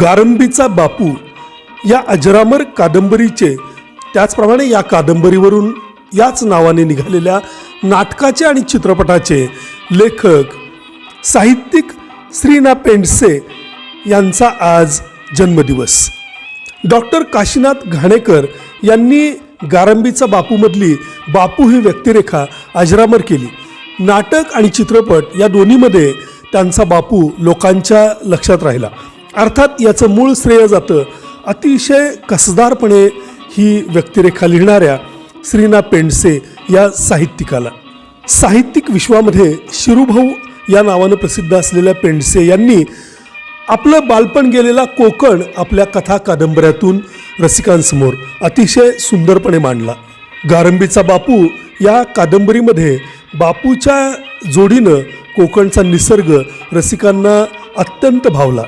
गारंबीचा बापू या अजरामर कादंबरीचे त्याचप्रमाणे या कादंबरीवरून याच नावाने निघालेल्या नाटकाचे आणि चित्रपटाचे लेखक साहित्यिक श्रीना पेंडसे यांचा आज जन्मदिवस. डॉक्टर काशीनाथ घाणेकर यांनी गारंबीचा बापूमधली बापू ही व्यक्तिरेखा अजरामर केली. नाटक आणि चित्रपट या दोन्हीमध्ये त्यांचा बापू लोकांच्या लक्षात राहिला. अर्थात याचं मूळ श्रेय जातं. अतिशय कसदारपणे ही व्यक्तिरेखा लिहिणाऱ्या श्रीना पेंडसे या साहित्यिकाला. साहित्यिक विश्वामध्ये शिरूभाऊ या नावानं प्रसिद्ध असलेल्या पेंडसे यांनी आपलं बालपण गेलेला कोकण आपल्या कथा कादंबऱ्यातून रसिकांसमोर अतिशय सुंदरपणे मांडला. गारंबीचा बापू या कादंबरीमध्ये बापूच्या जोडीनं कोकणचा निसर्ग रसिकांना अत्यंत भावला.